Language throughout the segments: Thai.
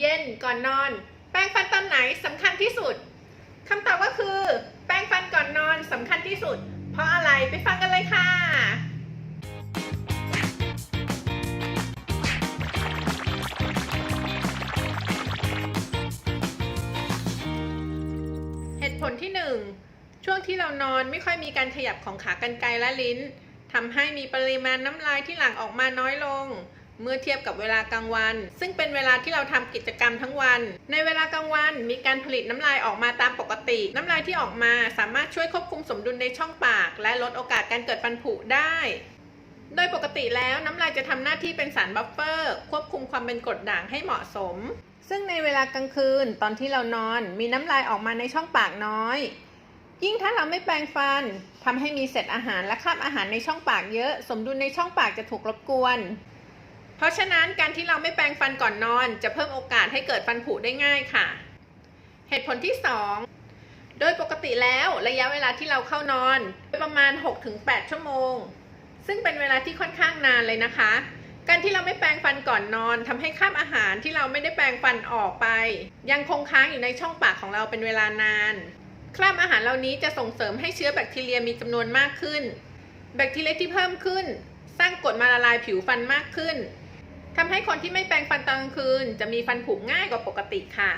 เย็นก่อนนอน แปรงฟันตอนไหนสำคัญที่สุดคำตอบก็คือ แปรงฟันก่อนนอนสำคัญที่สุด เพราะอะไรไปฟังกันเลยค่ะเหตุผลที่ 1 ช่วงที่เรานอนไม่ค่อยมีการขยับของขากรรไกรและลิ้นทำให้มีปริมาณน้ำลายที่หลั่งออกมาน้อยลง เมื่อเทียบกับเวลากลางวัน ซึ่งเป็นเวลาที่เราทำกิจกรรมทั้งวัน ในเวลากลางวันมีการผลิตน้ำลายออกมาตามปกติ น้ำลายที่ออกมาสามารถช่วยควบคุมสมดุลในช่องปาก และลดโอกาสการเกิดฟันผุได้ โดยปกติแล้วน้ำลายจะทำหน้าที่เป็นสารบัฟเฟอร์ ควบคุมความเป็นกรดด่างให้เหมาะสม ซึ่งในเวลากลางคืนตอนที่เรานอน มีน้ำลายออกมาในช่องปากน้อยยิ่งถ้าเราไม่แปรงฟันทำให้มีเศษอาหารและคราบอาหารในช่องปากเยอะ สมดุลในช่องปากจะถูกรบกวน เพราะฉะนั้นการที่เราไม่แปรงฟันก่อนนอน จะเพิ่มโอกาสให้เกิดฟันผุได้ง่ายค่ะ เหตุผลที่ 2 โดยปกติแล้วระยะเวลาที่เราเข้านอนประมาณ 6-8 ชั่วโมง ซึ่งเป็นเวลาที่ค่อนข้างนานเลยนะคะ การที่เราไม่แปรงฟันก่อนนอนทำให้คาบอาหารที่เราไม่ได้แปรงฟันออกไป ยังคงค้างอยู่ในช่องปากของเราเป็นเวลานานคราบอาหารเหล่านี้จะส่งเสริมให้เชื้อแบคทีเรียมีจำนวนมากขึ้น แบคทีเรียที่เพิ่มขึ้น สร้างกรดมาละลายผิวฟันมากขึ้น ทำให้คนที่ไม่แปรงฟันตอนกลางคืน จะมีฟันผุง่ายกว่าปกติค่ะ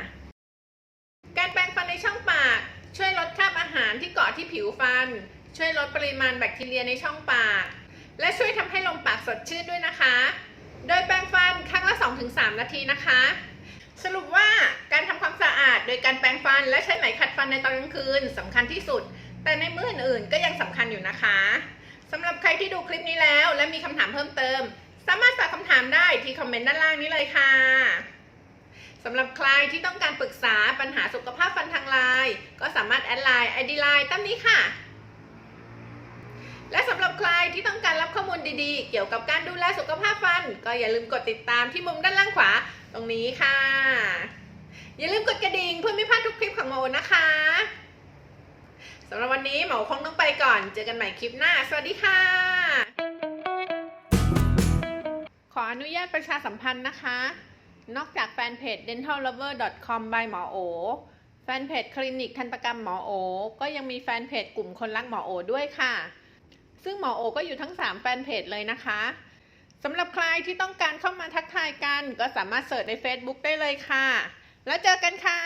การแปรงฟันในช่องปาก ช่วยลดคราบอาหารที่เกาะที่ผิวฟัน ช่วยลดปริมาณแบคทีเรียในช่องปาก และช่วยทำให้ลมปากสดชื่นด้วยนะคะ โดยแปรงฟันครั้งละ 2-3 นาทีนะคะ สรุปว่าการทำความสะอาดโดยการแปรงฟันและใช้ไหมขัดฟันในตอนกลางคืนสำคัญที่สุด แต่ในมื้ออื่นๆก็ยังสำคัญอยู่นะคะสำหรับใครที่ดูคลิปนี้แล้วและมีคำถามเพิ่มเติม สามารถฝากคำถามได้ที่คอมเมนต์ด้านล่างนี้เลยค่ะสำหรับใครที่ต้องการปรึกษาปัญหาสุขภาพฟันทางไลน์ก็สามารถแอดไลน์ไอดีไลน์ตั้มนี้ค่ะ และสำหรับใครที่ต้องการรับข้อมูลดีๆ เกี่ยวกับการดูแลสุขภาพฟัน ก็อย่าลืมกดติดตามที่มุมด้านล่างขวาตรงนี้ค่ะ อย่าลืมกดกระดิ่งเพื่อไม่พลาดทุกคลิปของโมนะคะสำหรับวันนี้หมอคงต้องไปก่อน เจอกันใหม่คลิปหน้า สวัสดีค่ะ ออนุญาตประชาสัมพันธ์นะคะ นอกจากแฟนเพจ dentallover.com by หมอโอ แฟนเพจคลินิกทันตกรรมหมอโอ ก็ยังมีแฟนเพจกลุ่มคนรักหมอโอด้วยค่ะ ซึ่งหมอโอก็อยู่ทั้ง 3 แฟนเพจเลยนะคะสำหรับใครที่ต้องการเข้ามาทักทายกัน ก็สามารถเสิร์ชใน Facebook ได้เลยค่ะ แล้วเจอกันค่ะ